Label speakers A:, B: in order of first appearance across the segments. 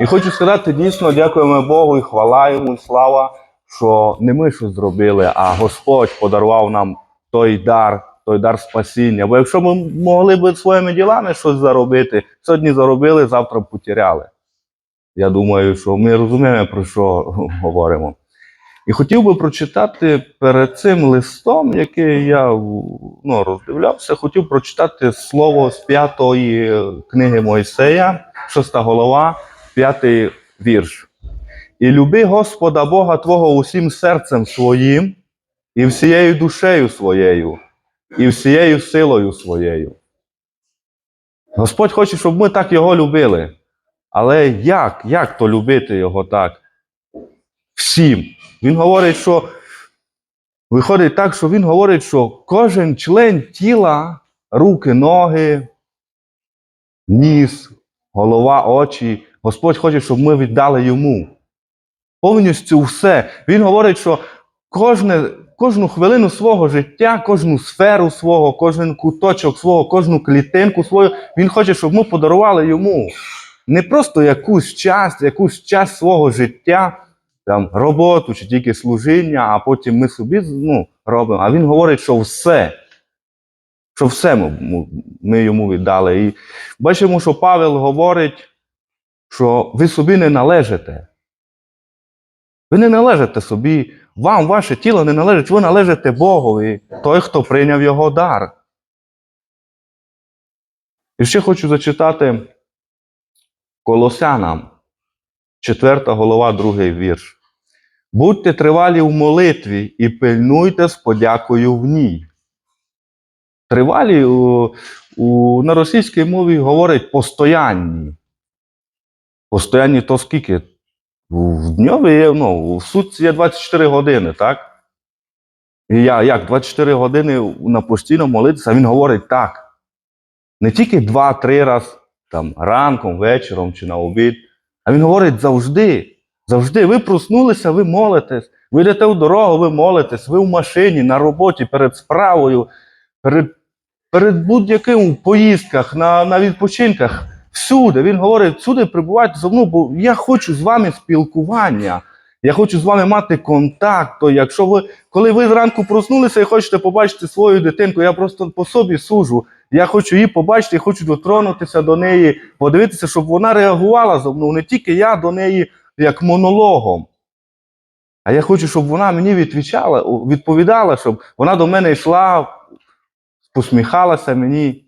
A: І хочу сказати, дійсно дякуємо Богу і хвала йому, і слава, що не ми щось зробили, а Господь подарував нам той дар, той дар спасіння. Бо якщо ми могли б своїми ділами щось заробити, сьогодні заробили, завтра потеряли. Я думаю, що ми розуміємо, про що говоримо. І хотів би прочитати перед цим листом, який я ну, роздивлявся, хотів прочитати слово з п'ятої книги Мойсея, шоста голова, п'ятий вірш. І люби Господа Бога Твого усім серцем своїм, і всією душею своєю, і всією силою своєю. Господь хоче, щоб ми так його любили. Але як? Як то любити його так? Всім. Він говорить, що виходить так, що він говорить, що кожен член тіла, руки, ноги, ніс, голова, очі, Господь хоче, щоб ми віддали йому. Повністю все. Він говорить, що кожне, кожну хвилину свого життя, кожну сферу свого, кожен куточок свого, кожну клітинку свою, він хоче, щоб ми подарували йому. Не просто якусь час, якусь час свого життя, там, роботу чи тільки служіння, а потім ми собі ну, робимо. А він говорить, що все. Що все ми- ми йому віддали. І бачимо, що Павел говорить, що ви собі не належите. Ви не належите собі, вам ваше тіло не належить, ви належите Богові, той, хто прийняв його дар. І ще хочу зачитати Колосянам, 4 голова, другий вірш. Будьте тривалі в молитві і пильнуйте з подякою в ній. Тривалі у, у, на російській мові говорять постоянні. Постоянні то скільки? В дньові є, ну, в сутці є 24 години, так? І я як 24 години на постійно молитися, він говорить так. Не тільки 2-3 раз там, ранком, вечором чи на обід, а він говорить завжди. Завжди ви проснулися, ви молитесь. Ви йдете в дорогу, ви молитесь, ви в машині, на роботі, перед справою, перед, перед будь-яким поїздках, на, на відпочинках. Всюди. Він говорить, всюди прибувайте зо мною, бо я хочу з вами спілкування. Я хочу з вами мати контакт. То якщо ви, коли ви зранку проснулися і хочете побачити свою дитинку, я просто по собі сужу. Я хочу її побачити, я хочу дотронутися до неї, подивитися, щоб вона реагувала за мною. Не тільки я до неї як монологом. А я хочу, щоб вона мені відповідала, відповідала, щоб вона до мене йшла, посміхалася мені.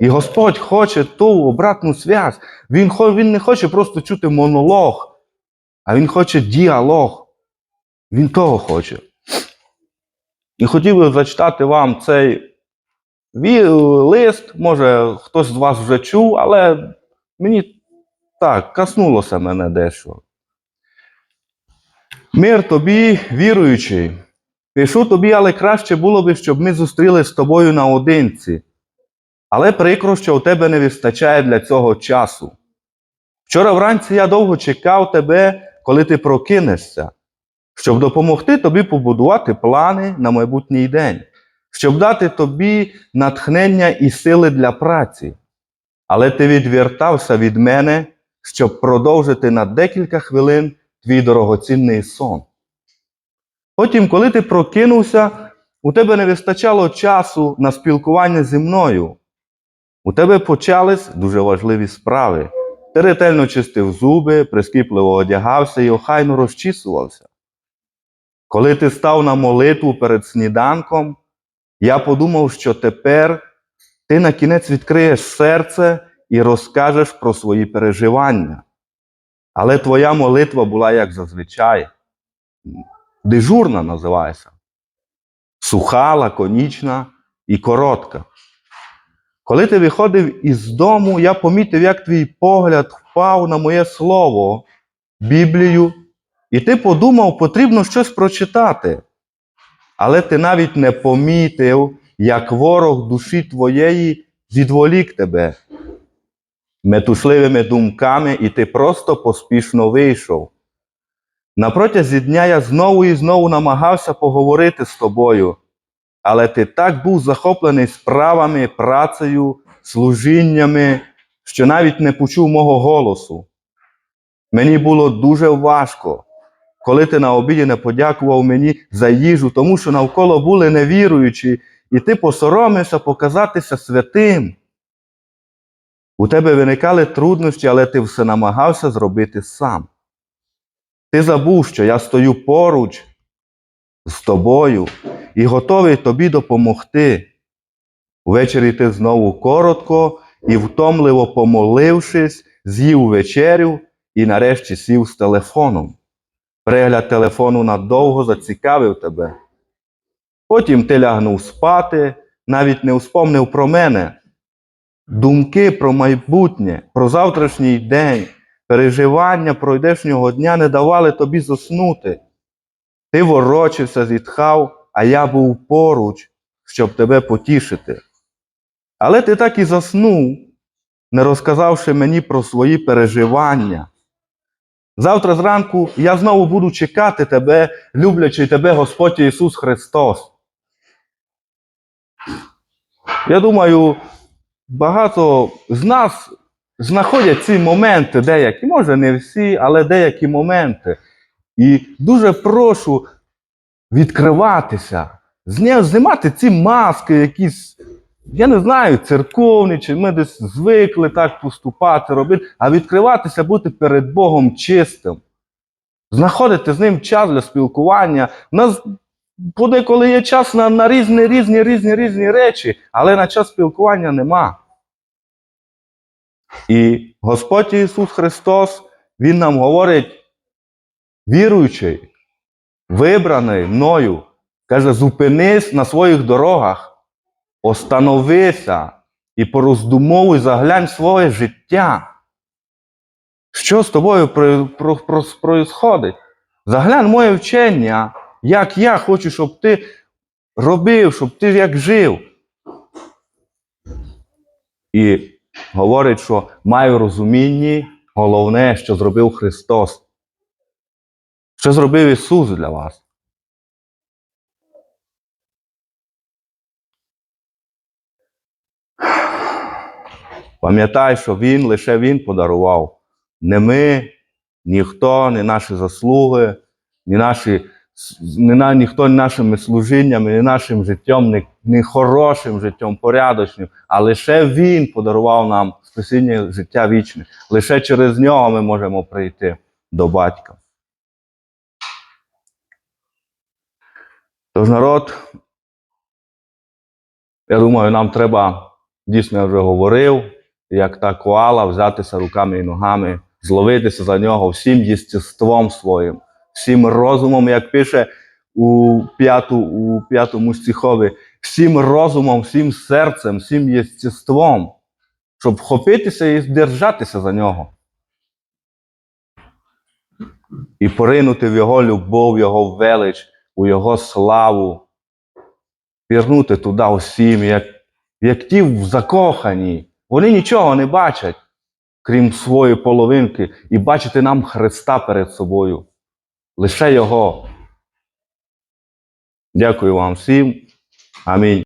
A: І Господь хоче ту обратну зв'язь. Він, він не хоче просто чути монолог, а Він хоче діалог. Він того хоче. І хотів би зачитати вам цей лист. Може, хтось з вас вже чув, але мені так, коснулося мене дещо. Мир тобі, віруючий. Пишу тобі, але краще було би, щоб ми зустрілись з тобою наодинці. Але прикро, що у тебе не вистачає для цього часу. Вчора вранці я довго чекав тебе, коли ти прокинешся, щоб допомогти тобі побудувати плани на майбутній день, щоб дати тобі натхнення і сили для праці. Але ти відвертався від мене, щоб продовжити на декілька хвилин твій дорогоцінний сон. Потім, коли ти прокинувся, у тебе не вистачало часу на спілкування зі мною. У тебе почались дуже важливі справи. Ти ретельно чистив зуби, прискіпливо одягався і охайно розчісувався. Коли ти став на молитву перед сніданком, я подумав, що тепер ти на кінець відкриєш серце і розкажеш про свої переживання. Але твоя молитва була як зазвичай. Дежурна називається. Суха, лаконічна і коротка. Коли ти виходив із дому, я помітив, як твій погляд впав на моє слово, Біблію, і ти подумав, потрібно щось прочитати. Але ти навіть не помітив, як ворог душі твоєї відволік тебе метушливими думками, і ти просто поспішно вийшов. На протязі дня я знову і знову намагався поговорити з тобою, але ти так був захоплений справами, працею, служіннями, що навіть не почув мого голосу. Мені було дуже важко, коли ти на обіді не подякував мені за їжу, тому що навколо були невіруючі, і ти посоромився показатися святим. У тебе виникали труднощі, але ти все намагався зробити сам. Ти забув, що я стою поруч з тобою і готовий тобі допомогти. Увечері ти знову коротко і втомливо помолившись, з'їв вечерю і нарешті сів з телефоном. Перегляд телефону надовго зацікавив тебе. Потім ти лягнув спати, навіть не вспомнив про мене. Думки про майбутнє, про завтрашній день, переживання пройдешнього дня не давали тобі заснути. Ти ворочився, зітхав, а я був поруч, щоб тебе потішити. Але ти так і заснув, не розказавши мені про свої переживання. Завтра зранку я знову буду чекати тебе, люблячи тебе, Господь Ісус Христос. Я думаю, багато з нас знаходять ці моменти, деякі, може не всі, але деякі моменти. І дуже прошу відкриватися, знімати ці маски, якісь, я не знаю, церковні, чи ми десь звикли так поступати, робити, а відкриватися, бути перед Богом чистим. Знаходити з ним час для спілкування. У нас подеколи є час на, на різні, різні, різні, різні речі, але на час спілкування нема. І Господь Ісус Христос, Він нам говорить, віруючий, вибраний мною, каже, зупинись на своїх дорогах, остановися і пороздумовуй, заглянь своє життя. Що з тобою про- про- про- происходить? Заглянь моє вчення, як я хочу, щоб ти робив, щоб ти як жив. І говорить, що маю розумінні, головне, що зробив Христос. Що зробив Ісус для вас? Пам'ятай, що Він лише Він подарував. Не ми, ніхто, не наші заслуги, ні наші, не на, ніхто не нашими служіннями, не нашим життям, не, не хорошим життям, порядочним, а лише Він подарував нам спасіння життя вічне. Лише через нього ми можемо прийти до батька. Тож народ, я думаю, нам треба, дійсно я вже говорив, як та коала, взятися руками і ногами, зловитися за нього всім єстеством своїм, всім розумом, як пише у, п'яту, у п'ятому стихові, всім розумом, всім серцем, всім єстеством, щоб вхопитися і держатися за нього. І поринути в його любов, його велич, у його славу, пірнути туди усім, як, як ті в закохані. Вони нічого не бачать, крім своєї половинки, і бачити нам Христа перед собою. Лише Його. Дякую вам всім. Амінь.